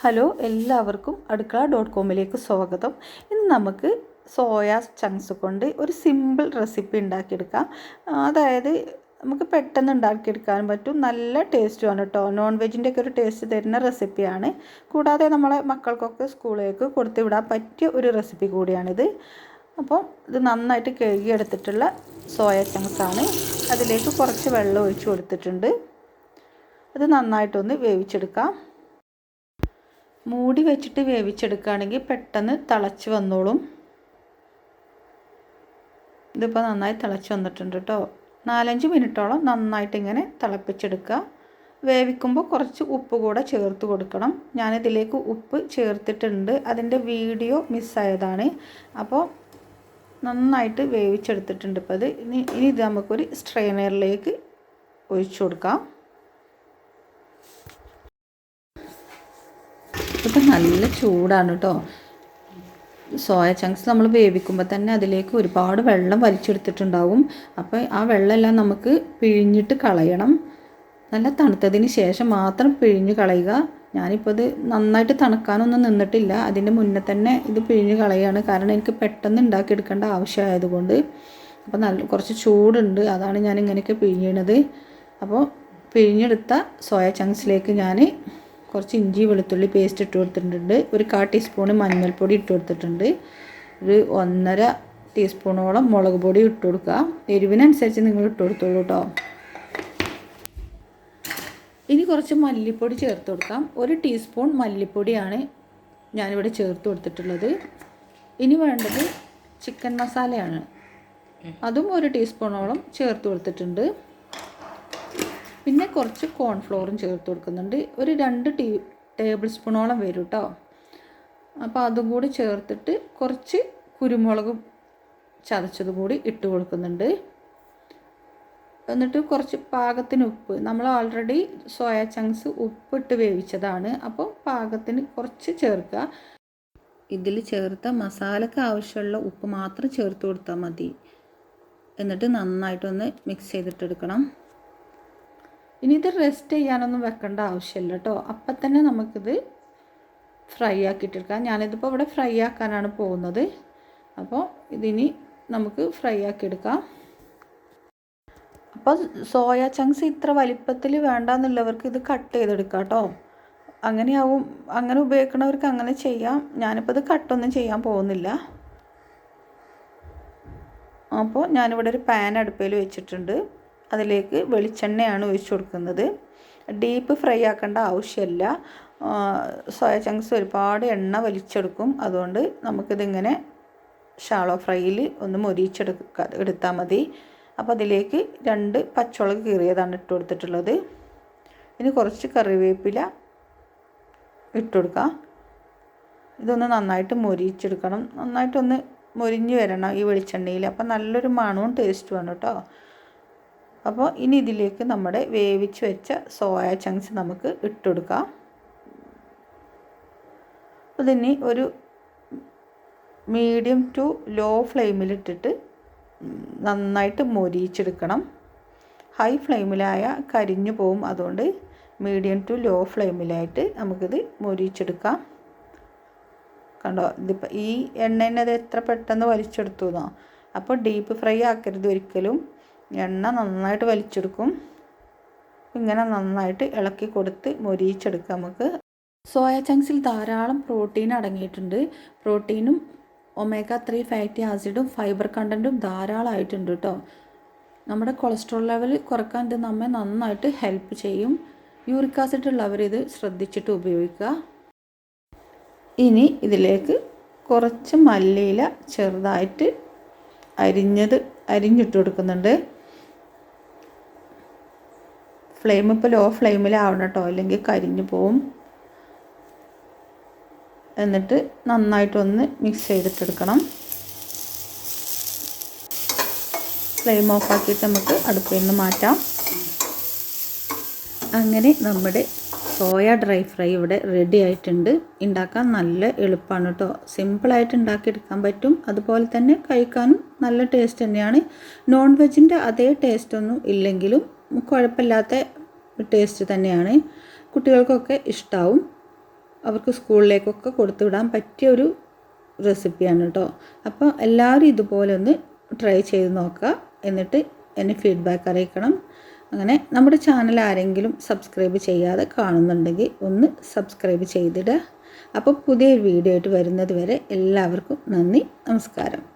Hello എല്ലാവർക്കും അടുക്കള dot കോമിലേക്ക് സ്വാഗതം. ഇന്ന് നമുക്ക് സോയാ ചങ്ക്സ് കൊണ്ട് ഒരു സിമ്പിൾ റെസിപ്പി ഉണ്ടാക്കിയെടുക്കാം. അതായത് നമുക്ക് പെട്ടെന്ന് ഉണ്ടാക്കിയെടുക്കാൻ പറ്റും. നല്ല ടേസ്റ്റുമാണ് കേട്ടോ നോൺ വെജിന്റെ ഒക്കെ ഒരു ടേസ്റ്റ് തരുന്ന റെസിപ്പിയാണ്. കൂടാതെ നമ്മളെ മക്കൾക്കൊക്കെ സ്കൂളിലേക്ക് കൊടുത്തു വിടാൻ പറ്റിയ ഒരു റെസിപ്പി കൂടിയാണിത്. അപ്പോൾ ഇത് നന്നായിട്ട് കഴുകിയെടുത്തിട്ടുള്ള സോയ ചങ്ക്സ് ആണ്. അതിലേക്ക് കുറച്ച് വെള്ളം ഒഴിച്ചു കൊടുത്തിട്ടുണ്ട്. അത് നന്നായിട്ടൊന്ന് വേവിച്ചെടുക്കാം. മൂടി വെച്ചിട്ട് വേവിച്ചെടുക്കുകയാണെങ്കിൽ പെട്ടെന്ന് തിളച്ച് വന്നോളും. ഇതിപ്പോൾ നന്നായി തിളച്ച് വന്നിട്ടുണ്ട് കേട്ടോ നാലഞ്ച് മിനിറ്റോളം നന്നായിട്ട് ഇങ്ങനെ തിളപ്പിച്ചെടുക്കുക. വേവിക്കുമ്പോൾ കുറച്ച് ഉപ്പ് കൂടെ ചേർത്ത് കൊടുക്കണം. ഞാനിതിലേക്ക് ഉപ്പ് ചേർത്തിട്ടുണ്ട്. അതിന്റെ വീഡിയോ മിസ്സായതാണ്. അപ്പോൾ നന്നായിട്ട് വേവിച്ചെടുത്തിട്ടുണ്ട് ഇപ്പോൾ അത്. ഇനി ഇത് നമുക്കൊരു സ്ട്രെയിനറിലേക്ക് ഒഴിച്ചു കൊടുക്കാം. ഇപ്പം നല്ല ചൂടാണ് കേട്ടോ സോയ ചങ്ക്സ് നമ്മൾ വേവിക്കുമ്പോൾ തന്നെ അതിലേക്ക് ഒരുപാട് വെള്ളം വലിച്ചെടുത്തിട്ടുണ്ടാവും. അപ്പോൾ ആ വെള്ളമെല്ലാം നമുക്ക് പിഴിഞ്ഞിട്ട് കളയണം. നല്ല തണുത്തതിന് ശേഷം മാത്രം പിഴിഞ്ഞ് കളയുക. ഞാനിപ്പോൾ ഇത് നന്നായിട്ട് തണുക്കാനൊന്നും നിന്നിട്ടില്ല. അതിന്റെ മുന്നേ തന്നെ ഇത് പിഴിഞ്ഞ് കളയുകയാണ് കാരണം എനിക്ക് പെട്ടെന്ന് ഉണ്ടാക്കിയെടുക്കേണ്ട ആവശ്യമായതുകൊണ്ട്. അപ്പോൾ നല്ല കുറച്ച് ചൂടുണ്ട്. അതാണ് ഞാൻ ഇങ്ങനെയൊക്കെ പിഴിയണത്. അപ്പോൾ പിഴിഞ്ഞെടുത്ത സോയ ചങ്ക്സിലേക്ക് ഞാൻ കുറച്ച് ഇഞ്ചി വെളുത്തുള്ളി പേസ്റ്റ് ഇട്ട് കൊടുത്തിട്ടുണ്ട്. ഒരു കാ ടീസ്പൂണ് മഞ്ഞൾപ്പൊടി ഇട്ട് കൊടുത്തിട്ടുണ്ട്. ഒരു ഒന്നര ടീസ്പൂണോളം മുളക് പൊടി ഇട്ട് കൊടുക്കുക. എരിവിനനുസരിച്ച് നിങ്ങൾ ഇട്ട് കൊടുത്തോളൂ കേട്ടോ ഇനി കുറച്ച് മല്ലിപ്പൊടി ചേർത്ത് കൊടുക്കാം. ഒരു ടീസ്പൂൺ മല്ലിപ്പൊടിയാണ് ഞാനിവിടെ ചേർത്ത് കൊടുത്തിട്ടുള്ളത്. ഇനി വേണ്ടത് ചിക്കൻ മസാലയാണ് അതും ഒരു ടീസ്പൂണോളം ചേർത്ത് കൊടുത്തിട്ടുണ്ട്. പിന്നെ കുറച്ച് കോൺഫ്ലോറും ചേർത്ത് കൊടുക്കുന്നുണ്ട്. ഒരു രണ്ട് ടീ ടേബിൾ സ്പൂണോളം വരും കേട്ടോ അപ്പോൾ അതും കൂടി ചേർത്തിട്ട് കുറച്ച് കുരുമുളകും ചതച്ചത് കൂടി ഇട്ട് കൊടുക്കുന്നുണ്ട്. എന്നിട്ട് കുറച്ച് പാകത്തിന് ഉപ്പ്. നമ്മൾ ഓൾറെഡി സോയ ചങ്ക്സ് ഉപ്പിട്ട് വേവിച്ചതാണ്. അപ്പോൾ പാകത്തിന് കുറച്ച് ചേർക്കുക. ഇതിൽ ചേർത്ത മസാലയ്ക്ക് ആവശ്യമുള്ള ഉപ്പ് മാത്രം ചേർത്ത് കൊടുത്താൽ മതി. എന്നിട്ട് നന്നായിട്ടൊന്ന് മിക്സ് ചെയ്തിട്ടെടുക്കണം. ഇനി ഇത് റെസ്റ്റ് ചെയ്യാനൊന്നും വെക്കേണ്ട ആവശ്യമില്ല കേട്ടോ അപ്പം തന്നെ നമുക്കിത് ഫ്രൈ ആക്കിയിട്ടെടുക്കാം. ഞാനിതിപ്പോൾ ഇവിടെ ഫ്രൈ ആക്കാനാണ് പോകുന്നത്. അപ്പോൾ ഇതിനി നമുക്ക് ഫ്രൈ ആക്കിയെടുക്കാം. അപ്പോൾ സോയ ചങ്ക്സ് ഇത്ര വലിപ്പത്തിൽ വേണ്ടാന്നുള്ളവർക്ക് ഇത് കട്ട് ചെയ്തെടുക്കാം കേട്ടോ അങ്ങനെയാവും അങ്ങനെ ഉപയോഗിക്കുന്നവർക്ക് അങ്ങനെ ചെയ്യാം. ഞാനിപ്പോൾ ഇത് കട്ടൊന്നും ചെയ്യാൻ പോകുന്നില്ല. അപ്പോൾ ഞാനിവിടെ ഒരു പാൻ അടുപ്പയിൽ വെച്ചിട്ടുണ്ട്. അതിലേക്ക് വെളിച്ചെണ്ണയാണ് ഒഴിച്ചു കൊടുക്കുന്നത്. ഡീപ്പ് ഫ്രൈ ആക്കേണ്ട ആവശ്യമില്ല. സോയ ചങ്ക്സ് ഒരുപാട് എണ്ണ വലിച്ചെടുക്കും. അതുകൊണ്ട് നമുക്കിതിങ്ങനെ ഷാളോ ഫ്രൈയിൽ ഒന്ന് മൊരിച്ചെടുക്ക എടുത്താൽ മതി. അപ്പോൾ അതിലേക്ക് രണ്ട് പച്ചമുളക് കീറിയതാണ് ഇട്ട് കൊടുത്തിട്ടുള്ളത്. ഇനി കുറച്ച് കറിവേപ്പില ഇട്ട് കൊടുക്കുക ഇതൊന്ന് നന്നായിട്ട് മൊരിച്ചെടുക്കണം. നന്നായിട്ടൊന്ന് മൊരിഞ്ഞ് വരണം ഈ വെളിച്ചെണ്ണയിൽ. അപ്പോൾ നല്ലൊരു മണവും ടേസ്റ്റുമാണ് കേട്ടോ. അപ്പോൾ ഇനി ഇതിലേക്ക് നമ്മുടെ വേവിച്ച് വെച്ച സോയ ചങ്ക്സ് നമുക്ക് ഇട്ടുകൊടുക്കാം. അതിനി ഒരു മീഡിയം ടു ലോ ഫ്ലെയിമിലിട്ടിട്ട് നന്നായിട്ട് മൊരിയിച്ചെടുക്കണം. ഹൈ ഫ്ലെയിമിലായ കരിഞ്ഞു പോവും അതുകൊണ്ട് മീഡിയം ടു ലോ ഫ്ലെയിമിലായിട്ട് നമുക്കിത് മൊരിയിച്ചെടുക്കാം. കണ്ടോ ഇതിപ്പോൾ ഈ എണ്ണേനെ അത് എത്ര പെട്ടെന്ന് വലിച്ചെടുത്തു എന്നോ അപ്പോൾ ഡീപ്പ് ഫ്രൈ ആക്കരുത് ഒരിക്കലും. എണ്ണ നന്നായിട്ട് വലിച്ചെടുക്കും. ഇങ്ങനെ നന്നായിട്ട് ഇളക്കി കൊടുത്ത് മൊരിയിച്ചെടുക്കാം നമുക്ക്. സോയ ചങ്ക്സിൽ ധാരാളം പ്രോട്ടീൻ അടങ്ങിയിട്ടുണ്ട്. പ്രോട്ടീനും ഒമേഗ ത്രീ ഫാറ്റി ആസിഡും ഫൈബർ കണ്ടന്റും ധാരാളമായിട്ടുണ്ട് കേട്ടോ. നമ്മുടെ കൊളസ്ട്രോൾ ലെവൽ കുറയ്ക്കാൻ ഇത് നമ്മെ നന്നായിട്ട് ഹെൽപ്പ് ചെയ്യും. യൂറിക് ആസിഡ് ഉള്ളവർ ഇത് ശ്രദ്ധിച്ചിട്ട് ഉപയോഗിക്കുക. ഇനി ഇതിലേക്ക് കുറച്ച് മല്ലിയില ചെറുതായിട്ട് അരിഞ്ഞത് അരിഞ്ഞിട്ട് കൊടുക്കുന്നുണ്ട്. ഫ്ലെയിം ഇപ്പോൾ ലോ ഫ്ലെയിമിലാവണം കേട്ടോ അല്ലെങ്കിൽ കരിഞ്ഞു പോവും. എന്നിട്ട് നന്നായിട്ടൊന്ന് മിക്സ് ചെയ്തിട്ടെടുക്കണം ഫ്ലെയിം ഓഫാക്കിയിട്ട് നമുക്ക് അടുപ്പിൽ നിന്ന് മാറ്റാം. അങ്ങനെ നമ്മുടെ സോയ ഡ്രൈ ഫ്രൈ ഇവിടെ റെഡി ആയിട്ടുണ്ട്. ഉണ്ടാക്കാൻ നല്ല എളുപ്പമാണ് കേട്ടോ സിമ്പിളായിട്ട് ഉണ്ടാക്കിയെടുക്കാൻ പറ്റും. അതുപോലെ തന്നെ കഴിക്കാനും നല്ല ടേസ്റ്റ് തന്നെയാണ്. നോൺ വെജിന്റെ അതേ ടേസ്റ്റൊന്നും ഇല്ലെങ്കിലും കുഴപ്പമില്ലാത്ത ടേസ്റ്റ് തന്നെയാണ്. കുട്ടികൾക്കൊക്കെ ഇഷ്ടമാവും അവർക്ക് സ്കൂളിലേക്കൊക്കെ കൊടുത്തു വിടാൻ പറ്റിയ ഒരു റെസിപ്പിയാണ് കേട്ടോ അപ്പോൾ എല്ലാവരും ഇതുപോലെ ഒന്ന് ട്രൈ ചെയ്ത് നോക്കുക. എന്നിട്ട് എന്നെ ഫീഡ്ബാക്ക് അറിയിക്കണം. അങ്ങനെ നമ്മുടെ ചാനൽ ആരെങ്കിലും സബ്സ്ക്രൈബ് ചെയ്യാതെ കാണുന്നുണ്ടെങ്കിൽ ഒന്ന് സബ്സ്ക്രൈബ് ചെയ്തിടുക. അപ്പോൾ പുതിയൊരു വീഡിയോ ആയിട്ട് വരുന്നത് വരെ എല്ലാവർക്കും നന്ദി നമസ്കാരം.